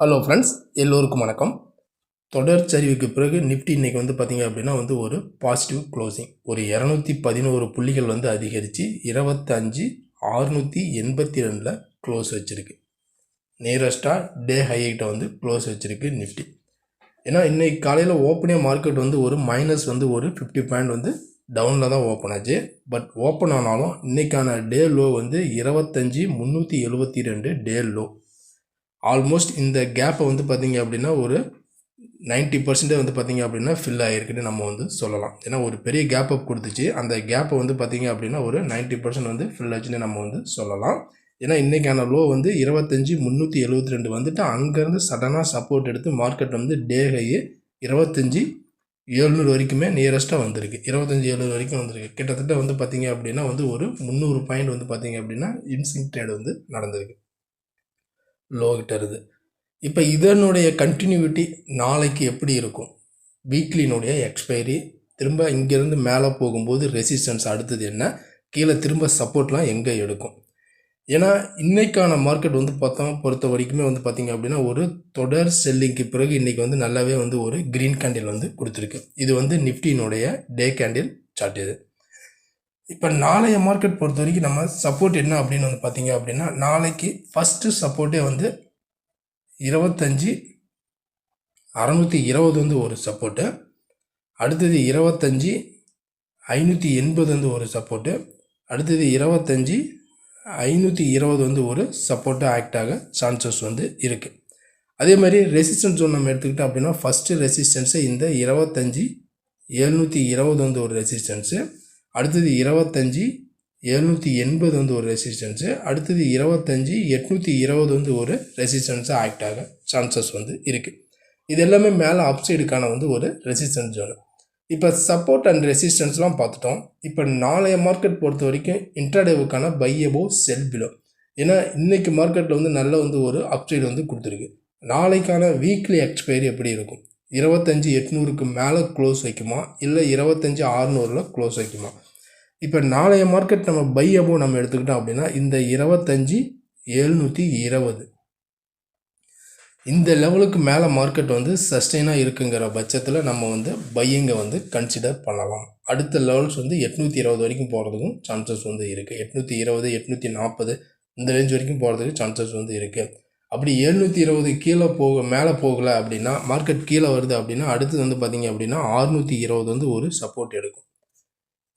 Hello friends எல்லோருக்கும் வணக்கம். தொடர் சரிவுக்கு பிறகு நிஃப்டி இன்றைக்கி வந்து பார்த்திங்க அப்படின்னா வந்து ஒரு பாசிட்டிவ் க்ளோசிங் ஒரு இரநூத்தி பதினோரு புள்ளிகள் வந்து அதிகரித்து இருபத்தஞ்சு ஆறுநூற்றி எண்பத்தி ரெண்டில் க்ளோஸ் வச்சுருக்கு. நியரஸ்ட்டாக டே ஹைகிட்ட வந்து க்ளோஸ் வச்சுருக்கு நிஃப்டி ஏன்னா இன்றைக்கி காலையில் ஓப்பனே மார்க்கெட் வந்து ஒரு மைனஸ் வந்து ஒரு ஃபிஃப்டி பாயிண்ட் வந்து டவுனில் தான் ஓப்பன் ஆச்சு. பட் ஓப்பன் ஆனாலும் இன்றைக்கான டே லோ வந்து இருபத்தஞ்சி முந்நூற்றி எழுபத்தி ரெண்டு டே லோ ஆல்மோஸ்ட் இந்த கேப்பை வந்து பார்த்தீங்க அப்படின்னா ஒரு 90% பர்சன்டே வந்து பார்த்திங்க அப்படின்னா ஃபில் ஆகிருக்குன்னு நம்ம வந்து சொல்லலாம். ஏன்னா ஒரு பெரிய கேப் அப் கொடுத்துச்சு. அந்த கேப்பை வந்து பார்த்தீங்க அப்படின்னா ஒரு 90% பர்சன்ட் வந்து ஃபில் ஆச்சுன்னு நம்ம வந்து சொல்லலாம். ஏன்னா இன்றைக்கான லோ வந்து இருபத்தஞ்சி முந்நூற்றி எழுபத்தி ரெண்டு வந்துட்டு அங்கேருந்து சடனாக சப்போர்ட் எடுத்து மார்க்கெட் வந்து டே ஹை இருபத்தஞ்சி ஏழ்நூறு வரைக்குமே நியரஸ்ட்டாக வந்திருக்கு. இருபத்தஞ்சி ஏழ்நூறு வரைக்கும் வந்திருக்கு. கிட்டத்தட்ட வந்து பார்த்திங்க அப்படின்னா வந்து ஒரு முந்நூறு பாயிண்ட் வந்து பார்த்திங்க அப்படின்னா இன்சிங் ட்ரேட் வந்து நடந்திருக்கு. லோ கிட்ட இருந்து. இப்போ இதனுடைய கண்டினியூட்டி நாளைக்கு எப்படி இருக்கும்? வீக்லினுடைய எக்ஸ்பைரி திரும்ப இங்கேருந்து மேலே போகும்போது ரெசிஸ்டன்ஸ் அடுத்தது என்ன? கீழே திரும்ப சப்போர்ட்லாம் எங்கே எடுக்கும்? ஏன்னா இன்றைக்கான மார்க்கெட் வந்து பார்த்தோம் பொறுத்த வரைக்குமே வந்து பார்த்தீங்க அப்படின்னா ஒரு தொடர் செல்லிங்க்கு பிறகு இன்றைக்கி வந்து நல்லாவே வந்து ஒரு க்ரீன் கேண்டில் வந்து கொடுத்துருக்கு. இது வந்து நிஃப்டியினுடைய டே கேண்டில் சார்ட் இது. இப்போ நாளைய மார்க்கெட் பொறுத்த வரைக்கும் நம்ம சப்போர்ட் என்ன அப்படின்னு வந்து பார்த்தீங்க அப்படின்னா நாளைக்கு ஃபஸ்ட்டு சப்போர்ட்டே வந்து இருபத்தஞ்சி அறநூற்றி இருபது வந்து ஒரு சப்போர்ட்டு அடுத்தது இருபத்தஞ்சி ஐநூற்றி எண்பது வந்து ஒரு சப்போர்ட்டு அடுத்தது இருபத்தஞ்சி ஐநூற்றி இருபது வந்து ஒரு சப்போர்ட்டாக ஆக்ட் ஆக சான்சஸ் வந்து இருக்குது அதே மாதிரி ரெசிஸ்டன்ஸ் ஒன்று நம்ம எடுத்துக்கிட்டோம் அப்படின்னா ஃபஸ்ட்டு ரெசிஸ்டன்ஸு இந்த இருபத்தஞ்சி எழுநூற்றி இருபது வந்து ஒரு ரெசிஸ்டன்ஸு அடுத்தது இருபத்தஞ்சி எழுநூற்றி எண்பது வந்து ஒரு ரெசிஸ்டன்ஸு அடுத்தது இருபத்தஞ்சி எட்நூற்றி இருபது வந்து ஒரு ரெசிஸ்டன்ஸாக ஆக்ட் ஆக சான்சஸ் வந்து இருக்குது இது எல்லாமே மேலே அப்சைடுக்கான வந்து ஒரு ரெசிஸ்டன்ஸ் ஜோனு இப்போ சப்போர்ட் அண்ட் ரெசிஸ்டன்ஸ்லாம் பார்த்துட்டோம். இப்போ நாளைய மார்க்கெட் பொறுத்த வரைக்கும் இன்ட்ராடேவுக்கான பை அபோ செல் பிலோ ஏன்னா இன்றைக்கி மார்க்கெட்டில் வந்து நல்ல வந்து ஒரு அப்சைடு வந்து கொடுத்துருக்கு. நாளைக்கான வீக்லி எக்ஸ்பைரி எப்படி இருக்கும்? இருபத்தஞ்சி எட்நூறுக்கு மேலே க்ளோஸ் வைக்குமா? இல்லை இருபத்தஞ்சி ஆறுநூறில் க்ளோஸ் வைக்குமா? இப்போ நாளைய மார்க்கெட் நம்ம பை அபோ நம்ம எடுத்துக்கிட்டோம் அப்படின்னா இந்த இருபத்தஞ்சி எழுநூற்றி இருபது. இந்த லெவலுக்கு மேலே மார்க்கெட் வந்து சஸ்டெயினாக இருக்குங்கிற பட்சத்தில் நம்ம வந்து பையிங்கை வந்து கன்சிடர் பண்ணலாம். அடுத்த லெவல்ஸ் வந்து எட்நூற்றி இருபது வரைக்கும் போகிறதுக்கும் சான்சஸ் வந்து இருக்குது எட்நூற்றி இருபது எட்நூற்றி நாற்பது இந்த ரேஞ்ச் வரைக்கும் போகிறதுக்கு சான்சஸ் வந்து இருக்குது அப்படி எழுநூற்றி இருபது கீழே போக மேலே போகலை அப்படின்னா மார்க்கெட் கீழே வருது அப்படின்னா அடுத்தது வந்து பார்த்தீங்க அப்படின்னா ஆறுநூற்றி இருபது வந்து ஒரு சப்போர்ட் எடுக்கும்.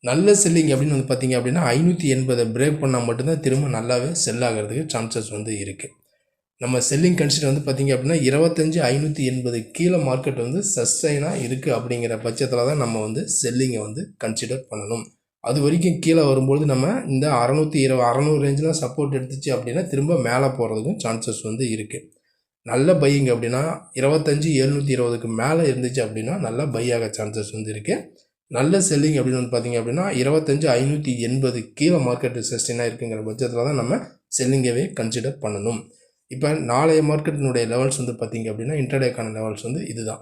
நல்ல செல்லிங் அப்படின்னு வந்து பார்த்தீங்க அப்படின்னா ஐநூற்றி எண்பதை பிரேக் பண்ணால் மட்டும்தான் திரும்ப நல்லாவே செல் ஆகிறதுக்கு சான்சஸ் வந்து இருக்குது நம்ம செல்லிங் கன்சிடர் வந்து பார்த்தீங்க அப்படின்னா இருபத்தஞ்சி ஐநூற்றி எண்பது கீழே மார்க்கெட் வந்து சஸ்டைனாக இருக்குது அப்படிங்கிற பட்சத்தில் தான் நம்ம வந்து செல்லிங்கை வந்து கன்சிடர் பண்ணணும். அது வரைக்கும் கீழே வரும்பொழுது நம்ம இந்த அறநூற்றி இருபது அறநூறு ரேஞ்சில் சப்போர்ட் எடுத்துச்சு அப்படின்னா திரும்ப மேலே போகிறதுக்கும் சான்சஸ் வந்து இருக்குது நல்ல பையிங் அப்படின்னா இருபத்தஞ்சி எழுநூற்றி இருபதுக்கு மேலே இருந்துச்சு அப்படின்னா நல்லா பை ஆக சான்சஸ் வந்து இருக்குது நல்ல செல்லிங் அப்படின்னு வந்து பார்த்திங்க அப்படின்னா இருபத்தஞ்சி ஐநூற்றி எண்பது கீழே மார்க்கெட் சஸ்டெயினாக இருக்குங்கிற பட்சத்தில் தான் நம்ம செல்லிங்கவே கன்சிடர் பண்ணணும். இப்போ நாளைய மார்க்கெட்டினுடைய லெவல்ஸ் வந்து பார்த்திங்க அப்படின்னா இன்டர்டேக்கான லெவல்ஸ் வந்து இதுதான்.